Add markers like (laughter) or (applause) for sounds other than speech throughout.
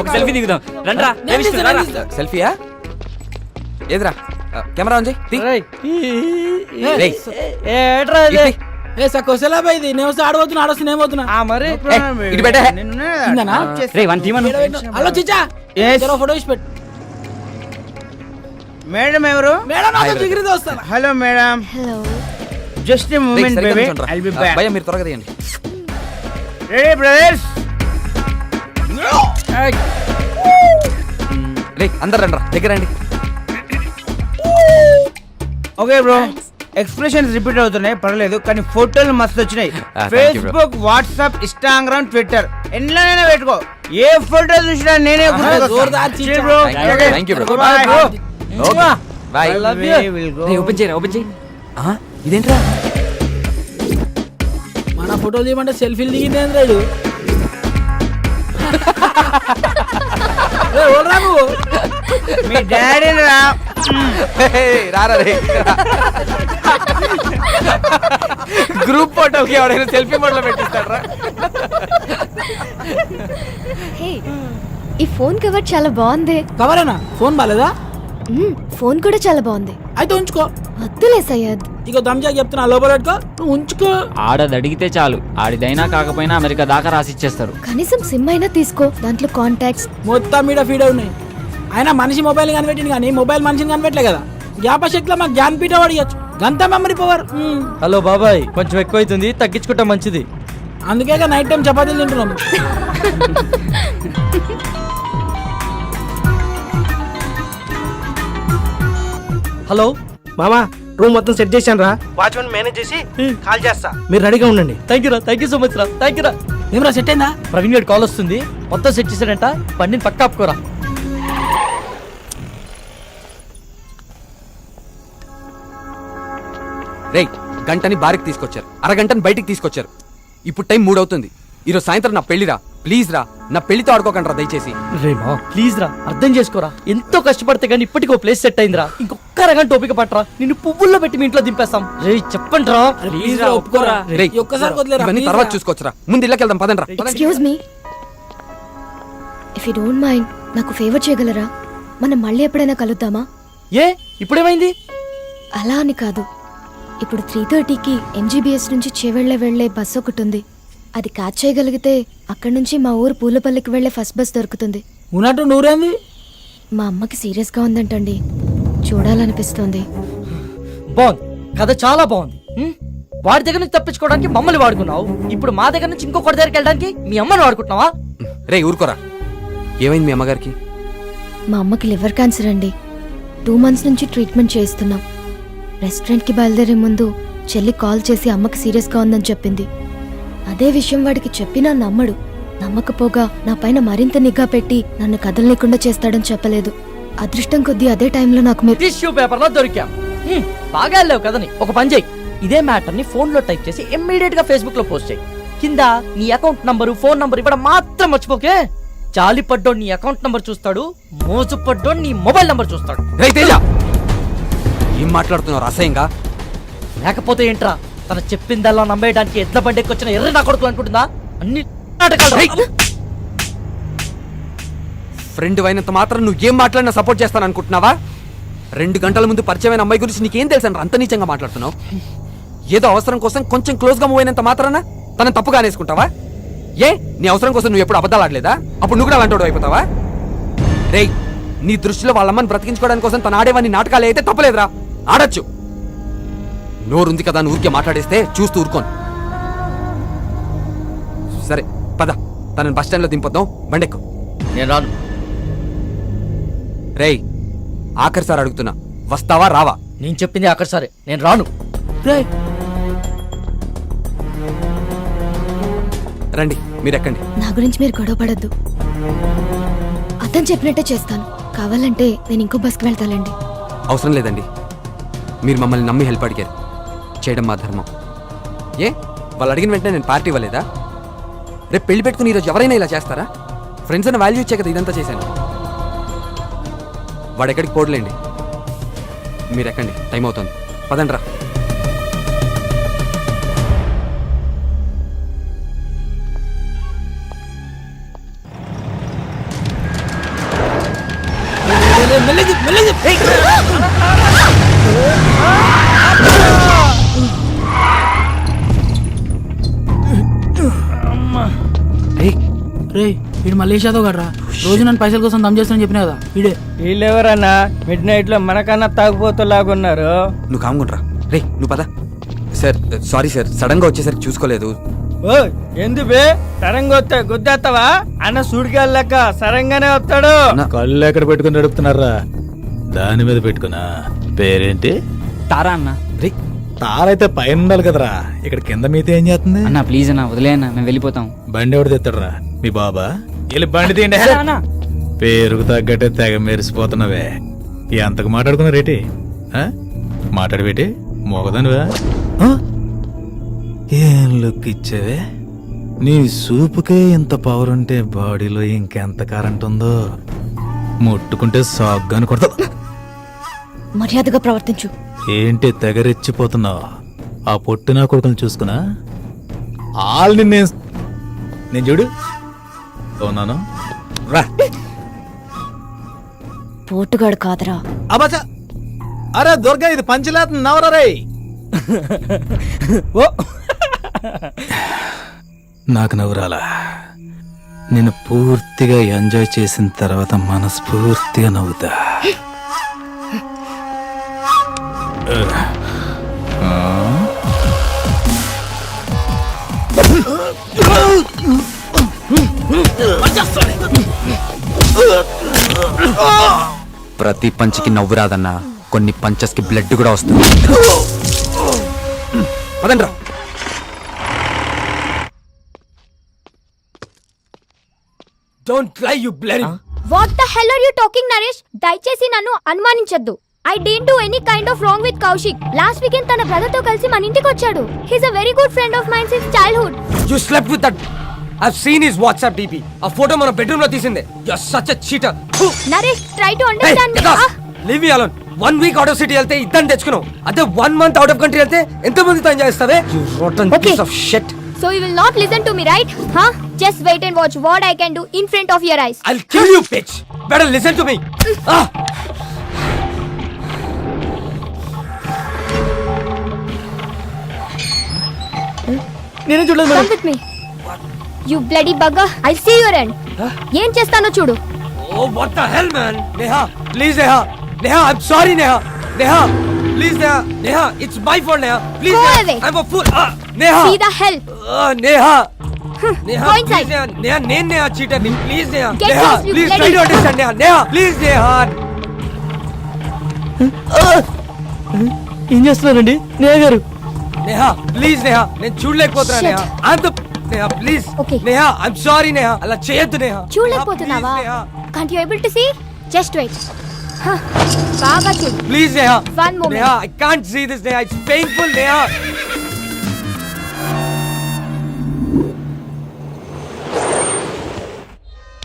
ఒక సెల్ఫీ దిగుదాం. రండ్రా. నేను తీస్తా. నేను తీస్తా. సెల్ఫీయా? ఏదిరా? ఆ, కెమెరా ఆన్ చేయి. తీ. రేయ్, ఏట్రా ఇటు ఇది? తీ. ఏ ఇది. నేను వస్తే ఆడబోతున్నా ఆడొస్తే నేను పోతున్నా. ఆ మరి ఏ, ఇటు పెట్టే. ఇందనా? రేయ్ వన్ టీమన్ హలో చిచ్చా. Yes. జర ఫోటో ఇచ్చి పెట్టు. మేడం ఎవరు? మేడం నాతో వస్తాను. Hello madam. Hello. Just a రేయ్, మూమెంట్ సరిగ్గా బేబీ నిల్చోండ్రా. ఐల్ బి ఆ, బ్యాక్ భయ్యా మీరు త్వరగా తీయండి. రెడీ బ్రదర్స్ రే అందరు రండి దగ్గర రండి. ఓకే బ్రో ఎక్స్ప్రెషన్స్ రిపీట్ అవుతున్నాయి పర్లేదు కానీ ఫోటోలు మస్తు వచ్చినాయి. (laughs) Ah, thank you, bro. Facebook WhatsApp Instagram Twitter ఎన్నైనా పెట్టుకో. ఏ ఫోటో చూసినా నేనే జోర్దార్ చీచా. Bro Thank you, thank you, bro. Bye okay bye రేయ్ ఓపెన్ చేయరా ఓపెన్ చేయి ఆ, ఇదేంట్రా? మన ఫోటోలు తీయమంటే సెల్ఫీలు దిగింది (laughs) మీ డాడీ రా. రారా రే. గ్రూప్ ఫోటోకి ఎవడైనా సెల్ఫీ మోడ్లో పెట్టిస్తాడ్రా? హే ఈ ఫోన్ కవర్ చాలా బాగుంది. కవరేనా? ఫోన్ బాలేదా? మ్మ్, ఫోన్ కూడా చాలా బాగుంది. అయితే ఉంచుకో. వద్దులే సయ్యద్. ఇక దమ్జా చెప్తున్నా లోపల పెట్టుకో. నువ్వు ఉంచుకో. ఆడది అడిగితే చాలు. ఆడిదైనా కాకపోయినా అమెరికా దాకా రాసి ఇచ్చేస్తారు కనీసం సిమ్ అయినా తీసుకో. దాంట్లో కాంటాక్ట్స్ మొత్తం మీద ఫీడ్ ఉన్నాయి. ఆయన మనిషి మొబైల్ కనిపెట్టింది కానీ మొబైల్ మనిషిని కనిపెట్టలే కదా. జ్ఞాపశక్తిలో మాకు జ్ఞానపీఠ అడిగచ్చు గంత మెమరీ పవర్ హలో బాబాయ్ కొంచెం ఎక్కువైతుంది. తగ్గించుకుంటే మంచిది. అందుకే నైట్ టైం చపాతీలు తింటున్నాం. హలో మామా రూమ్ మొత్తం సెట్ చేశాను రా వాచ్మెన్ మేనేజ్ చేసి కాల్ చేస్తా. మీరు రెడీగా ఉండండి. థ్యాంక్ యూ రా థ్యాంక్ యూ సో మచ్ రా థ్యాంక్ యూ రా. ఏమరా సెట్ అయిందా? ప్రవీణ్ గారి కాల్ వస్తుంది. మొత్తం సెట్ చేశాడంట. బండిని పక్క ఆపుకోరా. రేయ్ గంటని బారికి తీసుకొచ్చారు. అరగంటని బయటికి తీసుకొచ్చారు. ఇప్పుడు టైం మూడు అవుతుంది ఈరోజు సాయంత్రం నా పెళ్ళిరా ప్లీజ్ రా నా పెళ్ళితో ఆడుకోకండి రా దయచేసి. రే మా ప్లీజ్ రా అర్థం చేసుకోరా. ఎంతో కష్టపడితే కానీ ఇప్పటికీ ఓ ప్లేస్ సెట్ అయిందిరా. ఇంకొక అరగంట ఓపిక పట్టరా నిన్ను పువ్వుల్లో పెట్టి మీ ఇంట్లో దింపేస్తాం. రే చెప్పండి రా ప్లీజ్ రా ఒప్పుకోరా. ఈ ఒక్కసారి వదిలేరా ఇవన్నీ please తర్వాత రా. చూసుకోవచ్చురా. ముందు ఇళ్ళకి వెళ్దాం పదండి. రా excuse me. If you don't mind నాకు ఫేవర్ చేయగలరా? మనం మళ్ళీ ఎప్పుడైనా కలుద్దామా? ఏ ఇప్పుడేమైంది? అలా అని కాదు. ఇప్పుడు త్రీ థర్టీకి ఎంజీబీఎస్ నుంచి చేవెళ్ళే వెళ్ళే బస్ ఒకటి ఉంది. అది క్యాచ్ చేయగలిగితే అక్కడి నుంచి మా ఊరు పూలపల్లికి వెళ్ళే ఫస్ట్ బస్ దొరుకుతుంది. ఉన్నట్టు నూరేంది? మా అమ్మకి సీరియస్గా ఉందంటండి. చూడాలనిపిస్తోంది. బాగుంది. కథ చాలా బాగుంది? వాడి దగ్గర నుంచి తప్పించుకోవడానికి మమ్మల్ని వాడుకున్నావు. ఇప్పుడు మా దగ్గర నుంచి ఇంకొకటి దగ్గరికి వెళ్ళడానికి మీ అమ్మని వాడుకుంటున్నావా? రే ఊరుకోరా. ఏమైంది మీ అమ్మగారికి? మా అమ్మకి లివర్ క్యాన్సర్ అండి. టూ మంత్స్ నుంచి ట్రీట్మెంట్ చేయిస్తున్నాం. రెస్టారెంట్కి బయలుదేరే ముందు చెల్లి కాల్ చేసి అమ్మకి సీరియస్గా ఉందని చెప్పింది. అదే విషయం వాడికి చెప్పినా నమ్మడు. నమ్మకపోగా నా పైన మరింత నిఘా పెట్టి నన్ను కదలలేకుండా చేస్తాడని చెప్పలేదు. అదృష్టం కొద్దీ అదే టైంలో నాకు మీరు టిష్యూ పేపర్లో దొరికాం బాగా వెళ్ళావు కదని. ఒక పని చేయి. ఇదే మ్యాటర్ని ఫోన్లో టైప్ చేసి ఇమ్మీడియట్గా ఫేస్బుక్లో పోస్ట్ చేయి. కింద నీ అకౌంట్ నంబరు ఫోన్ నంబర్ ఇవ్వడం మాత్రం మర్చిపోకే. జాలి పడ్డోడు నీ అకౌంట్ నంబర్ చూస్తాడు మోజు పడ్డోడు నీ మొబైల్ నంబర్ చూస్తాడు. రే తేజ! ఏం మాట్లాడుతున్నావు? అసహ్యంగా? లేకపోతే ఏంట్రా? తన చెప్పిందల్లా నమ్మేయడానికి ఎడ్ల బండికి వచ్చిన ఎర్ర నా కొడుకు అనుకుంటుందా అన్ని నాటకాలు. ఫ్రెండ్ అయినంత మాత్రం నువ్వు ఏం మాట్లాడినా సపోర్ట్ చేస్తాను అనుకుంటున్నావా? రెండు గంటల ముందు పరిచయమైన అమ్మాయి గురించి నీకేం తెలుసు అంత నీచంగా మాట్లాడుతున్నావు. ఏదో అవసరం కోసం కొంచెం క్లోజ్గా మూవ్ అయినంత మాత్రాన తనని తప్పుగా అనేసుకుంటావా? ఏ? నీ అవసరం కోసం నువ్వు ఎప్పుడు అబద్ధాలు ఆడలేదా? అప్పుడు నువ్వు కూడా అలాంటి అయిపోతావా? రే నీ దృష్టిలో వాళ్ళమ్మని బ్రతికించుకోవడానికి కోసం తన ఆడేవాడిని నాటకాలు అయితే తప్పలేదురా. ఆడొచ్చు. నోరుంది కదా అని ఊరికే మాట్లాడేస్తే చూస్తూ ఊరుకోను. సరే పద. తనని బస్ స్టాండ్లో దింపొద్దాం. బండెక్కు. నేను రాను. రేయ్ ఆఖరి సార్ అడుగుతున్నా. వస్తావా రావా? నేను చెప్పింది అక్కడ సరే. నేను రాను. రేయ్, రండి మీరు ఎక్కండి నా గురించి మీరు గొడవ పడద్దు. అతను చెప్పినట్టే చేస్తాను. కావాలంటే నేను ఇంకో బస్కి వెళ్తానండి. అవసరం లేదండి. మీరు మమ్మల్ని నమ్మి హెల్ప్ అడిగారు. చేయడం మా ధర్మం. ఏ? వాళ్ళు అడిగిన వెంటనే నేను పార్టీ ఇవ్వలేదా? రేపు పెళ్ళి పెట్టుకుని ఈరోజు ఎవరైనా ఇలా చేస్తారా? ఫ్రెండ్స్ అని వాల్యూ ఇచ్చే కదా ఇదంతా చేశాను. వాడెక్కడికి పోడలేండి మీరు ఎక్కండి. టైం అవుతుంది. పదండి రా రే వీడు మలేషియాతో కదరా రోజు నన్ను పైసల కోసం దమ్ చేస్తానని చెప్పిన కదా వీడే. వీళ్ళెవరన్నా మిడ్ నైట్లో మనకన్నా తాగుపోతులాగున్నారు నువ్వు కాముకుంట్రా రే నువ్వు పద. సార్ సారీ సార్ సడన్గా వచ్చేసరికి చూసుకోలేదు. ఓ ఎందు బే? సరంగా వస్తే గుద్దేస్తావా? అన్న సూడికెళ్ళాక సరంగానే వస్తాడు. కళ్ళు ఎక్కడ పెట్టుకుని నడుపుతున్నారా? దాని మీద పెట్టుకున్నా పేరేంటి? తారా అన్న. రే తారైతే పైన ఉండాలి కదరా. ఇక్కడ కింద మీతో ఏం చేస్తుంది? అన్న ప్లీజ్ అన్న వదిలే అన్న మేము వెళ్ళిపోతాం. బండి ఎవడు తెస్తాడరా మీ బాబా? వెళ్ళి బండి తీయండి. అన్న. పేరుకు తగ్గట్టే తెగ మెరిసిపోతున్నావే. ఎంతకు మాట్లాడుకున్నారేటి ఆ? మాట్లాడబెట్టి మోగదానివా? ఏం లుక్ ఇచ్చావే? నీ సూపుకే ఇంత పవర్ ఉంటే బాడీలో ఇంకెంత కరెంట్ ఉందో? ముట్టుకుంటే సాగ్గాని కొడతా. మర్యాదగా ప్రవర్తించు. ఏంటి తెగరెచ్చిపోతున్నావు? ఆ పొట్టినా కొడుకుని చూసుకున్నా? ఆల్ని నేను నేను చూడు. రా. పోటుగాడు కాదరా. అబచ! అరే దుర్గా ఇది పంచలేత నవరా రే. ఓ. నాకు నవ్వురాలా? నేను పూర్తిగా ఎంజాయ్ చేసిన తర్వాత మనస్ఫూర్తిగా నవ్వుతా. ప్రతి పంచికి నవ్వు రాదన్నా. కొన్ని పంచెస్కి బ్లడ్ కూడా వస్తుంది. పదండ్రా. Don't lie you bloody what the hell are you talking Naresh దయచేసి నన్ను అనుమానించొద్దు. I didn't do any kind of wrong with Kaushik last weekend తన బ్రదర్తో కలిసి మన ఇంటికి వచ్చాడు. He's a very good friend of mine since childhood you slept with that I seen his WhatsApp DP ఆ photo మన బెడ్రూమ్లో తీసిందే. You are such a cheater Naresh try to understand me leave me alone one week out of city వెళ్తే ఇద్దరు తెచ్చుకున్నావు. అదే one month out of country వెళ్తే ఎంత మందితో ఎంజాయ్ చేస్తావే you rotten. Piece of shit so you will not listen to me right హా just wait and watch what I can do in front of your eyes I'll kill you bitch better listen to me నేనే చూడలేదు come with me you bloody bugger I see your end ఏం చేస్తానో చూడు. ఓ what the hell man Neha please Neha Neha I am sorry Neha Neha please Neha Neha it's my fault Neha please Go away. I am a fool Neha see the help Ah, Neha Neha Go inside. Please Neha Neha నేను Neha చీటర్ని please Neha Get Neha you please bloody- try to understand Neha Neha please Neha ఏం చేస్తున్నారండి? నేహ గారు. Neha please Neha నేను చూడలేకపోతున్నా Shit. Neha. అంత Neha please Okay. Neha I am sorry Neha. అలా చేయొద్దు Neha. చూడలేకపోతున్నావా? Can't you able to see just wait బాగా చూడు please Neha. One moment. Neha I can't see this Neha. It's painful Neha.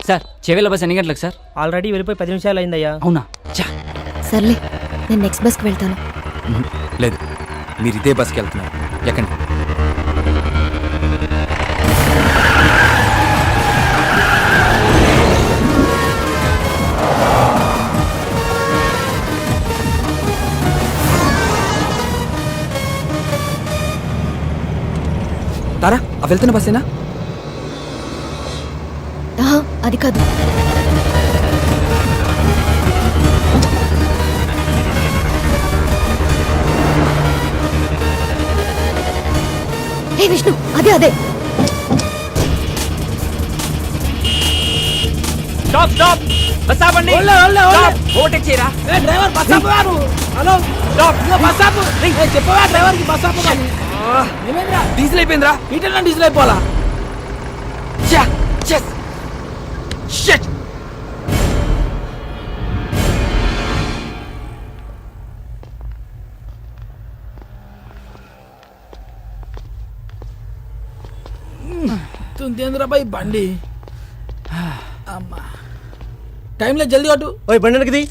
Sir Chevella bus ఎన్ని గంటలకు sir? Already వెళ్ళిపోయి పది నిమిషాలు అయిందయ్యా. అవునా? చా సర్లే నేను నెక్స్ట్ బస్కి వెళ్తాను. లేదు. మీరు ఇదే బస్కి వెళ్తున్నారు. ఎక్కండి. తారా ఆ వెళ్తున్న బస్సేనా? అది కాదు. విష్ణు అదే అదే. Stop stop. బస్ ఆపండి ఓలే, ఓలే, ఓలే. ఓవర్టేక్ చేయరా ఏ డ్రైవర్ బస్ ఆపు వారు హలో ఇదిగో బస్ ఆపు ఏ, చెప్పవా డ్రైవర్కి బస్ ఆపు కానీ. ఏమైందిరా? డీజిల్ అయిపోయిందిరా. వీటిల్లో డీజిల్ అయిపోవాలా! చెస్! షిట్! తుంతేంద్రా బాయ్ బండి? అమ్మా. టైంలో జల్దీ కొట్టు ఓయ్ బండి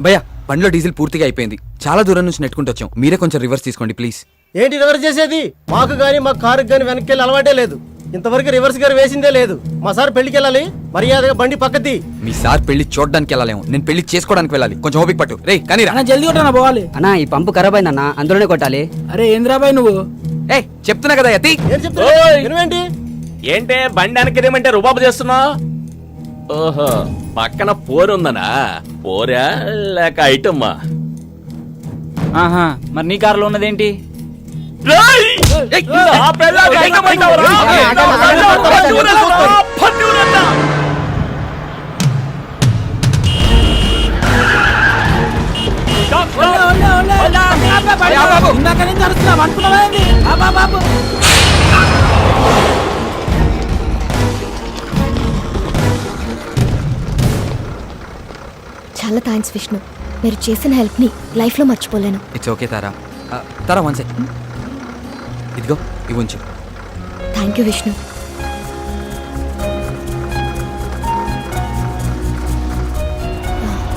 భయ్యా బండిలో డీజిల్ పూర్తిగా అయిపోయింది. చాలా దూరం నుంచి నెట్టుకుంటూ వచ్చాం. మీరే కొంచెం రివర్స్ తీసుకోండి ప్లీజ్. ఏంటి రివర్స్ చేసేది? మాకు గానీ మా కారుకి గానీ వెనక్కి వెళ్ళి అలవాటే లేదు. ఇంతవరకు రివర్స్ గారు వేసిందే లేదు. మా సార్ పెళ్ళికి వెళ్ళాలి. మర్యాదగా బండి పక్కది. మీ సార్ పెళ్ళి చూడడానికి వెళ్ళాలేము. నేను పెళ్ళి చేసుకోవడానికి వెళ్ళాలి. కొంచెం ఓపిక పట్టు. రే కానీ అన్న జల్దీ కొట్టనా పోవాలి. అన్నా ఈ పంపు ఖరాబ్ అయిందన్నా అందులోనే కొట్టాలి. అరే ఏంద్రాబాయ్ నువ్వు? ఏ చెప్తున్నా కదా యతి. ఏం చెప్తా వినవేంటి? ఏంటే బండి వెనకదేమంటే రుబాబు చేస్తున్నా ఓహో పక్కన పోరుందనా పోరా లేక ఐటమ్మా ఆహా మరి నీ కారులో ఉన్నదేంటి నా చాలా థ్యాంక్స్ విష్ణు. మీరు చేసిన హెల్ప్ని లైఫ్లో మర్చిపోలేను. It's okay Tara. ఆ, తారా వన్ సెక్. ఇదిగో ఇవి ఉంచు. Thank you Vishnu.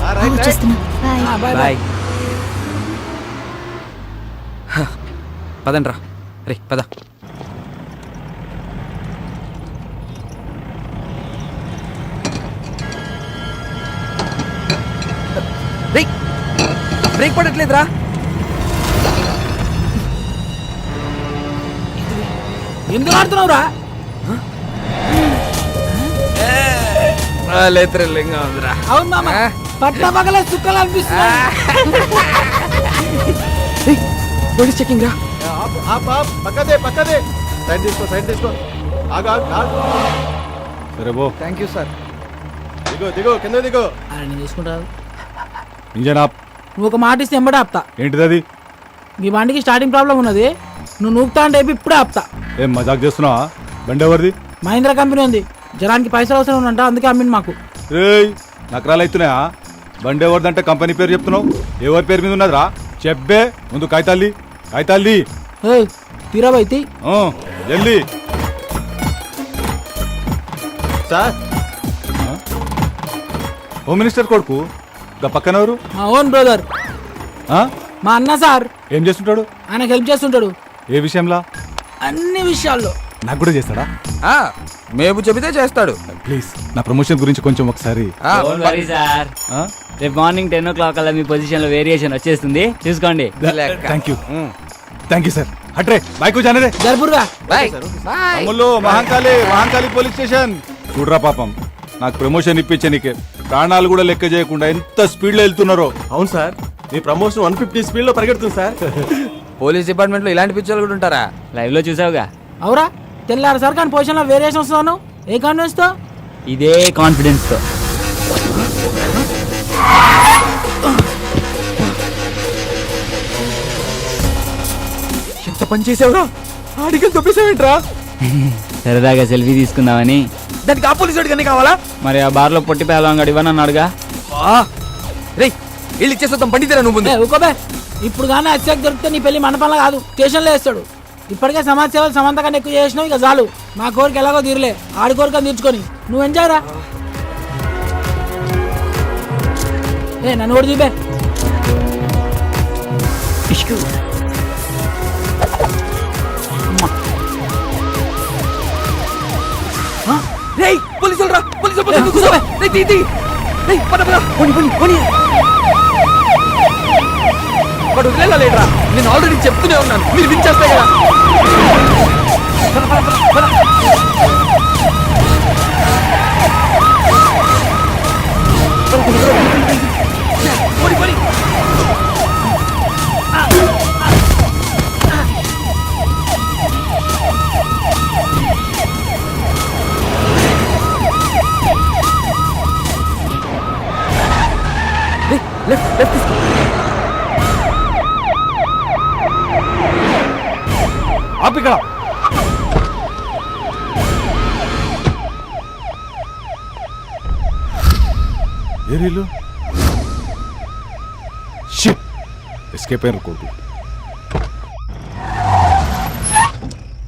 ఆ, వచ్చేస్తున్నా బాయ్. ఆ, బాయ్, బాయ్. బాయ్. పదండి రా రే పద. బ్రేక్ పడట్లేదురా. ఎందుకు ఆడుతున్నావురా? త్రిల్లింగా ఉందిరా. అవును మామ ఆ. పట్ల పగలే సుక్కలు అనిపిస్తుంది పోలీస్ చెకింగ్ రా పక్కదే పక్కదే సైడ్ తీసుకో సైడ్ తీసుకో ఆగు ఆగు ఆగు సరే బో థ్యాంక్ యూ సార్ దిగో దిగో కింద దిగో. నేను ఇంజన్ ఆప్ నువ్వు ఒక మాట ఇస్తే ఎంబడే ఆపుతా. ఏంటిది అది? మీ బండికి స్టార్టింగ్ ప్రాబ్లం ఉన్నది నువ్వు నూపుతా అంటే చెప్పి ఇప్పుడే ఆపుతా. ఏం మజాక్ చేస్తున్నావా? బండి ఎవరిది? మహీంద్రా కంపెనీ ఉంది. జనానికి పైసలు అవసరం ఉందంట అందుకే అమ్మింది మాకు. రేయ్ నకరాలు అవుతున్నాయా? బండి ఎవరిదంటే కంపెనీ పేరు చెప్తున్నావు? ఎవరి పేరు మీద ఉన్నదిరా? చెప్పే ముందు కాగితాల్ది కాగితాల్ది ఏయ్ తీరాబైతి ఆ, జల్దీ. సార్. హోమ్ మినిస్టర్ కొడుకు. గా పక్కన ఎవరు మా ఓన్ బ్రదర్. ఆ? మా అన్న సార్. ఏం చేస్తుంటాడు? ఆయనకు హెల్ప్ చేస్తుంటాడు. ఏ విషయంలా? అన్ని విషయాల్లో. నాకు కూడా చేస్తాడా? ఆ, మేపు చెబితే చేస్తాడు. ప్లీజ్ నా ప్రమోషన్ గురించి కొంచెం ఒకసారి. ఆ, సార్ ఆ? రేపు మార్నింగ్ టెన్ ఓ క్లాక్ అలా మీ పొజిషన్లో వేరియేషన్ వచ్చేస్తుంది. చూసుకోండి. లెక్క. Thank you thank you sir Atre bike జానరే జరుపురుగా. బాయ్ తమ్ముళ్ళు మహంకాళి మహంకాళి పోలీస్ స్టేషన్. చూడరా పాపం. నాకు ప్రమోషన్ ఇప్పించే నీకే. ప్రాణాలు కూడా లెక్క చేయకుండా ఎంత స్పీడ్లో వెళ్తున్నారో. అవును సార్ మీ ప్రమోషన్ వన్ ఫిఫ్టీ స్పీడ్లో పరిగెడుతుంది సార్. పోలీస్ డిపార్ట్మెంట్లో ఇలాంటి పిక్చర్లు కూడా ఉంటారా? లైవ్లో చూసావుగా? అవురా తెల్లారు సార్ కానీ పొజిషన్లో వేరియేషన్ వస్తున్నాను ఏ కాన్ఫిడెన్స్తో? ఇదే కాన్ఫిడెన్స్తో. ఎంత పని చేసావురా? ఆడికలు తొప్పేసావేంట్రా? సరదాగా సెల్ఫీ తీసుకుందామని. దానికి ఆ పోలీసు వాడికి అన్నీ కావాలా? మరి ఆ బార్లో పొట్టి పేలవాడు ఇవ్వని అన్నాడుగా రే వెళ్ళి ఇచ్చేస్తాం బండి నువ్వు ముందు? ఊకోబే ఇప్పుడు కానీ అత్యాక్ దొరికితే నీ పెళ్ళి మండపంలో కాదు స్టేషన్లో వేస్తాడు. ఇప్పటికే సమాజ సేవలు సమంత కన్నా ఎక్కువ చేసినావు ఇక చాలు. మా కోరిక ఎలాగో తీరలే. ఆడి కోరిక తీర్చుకొని. నువ్వు ఎంజాయ్ రా. ఏ నన్ను కూడా చూపే. రా పోలీసులు పోలీసులు నేను ఆల్రెడీ చెప్తూనే ఉన్నాను మీరు వినిచేస్తే కదా పద, పద, పద, పద. ఏరీలు? ఎస్కేప్ అయిన కోర్టు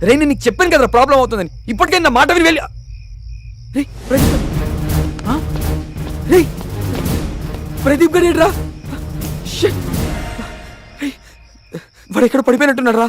రే నేను నీకు చెప్పాను కదా ప్రాబ్లం అవుతుందని. ఇప్పటికే నా మాట విని వెళ్ళి రేయ్, ప్రదీప్ ఆ? రేయ్, ప్రదీప్ గారు ఏడ్రా? వాడు ఎక్కడ పడిపోయినట్టున్నాడు రా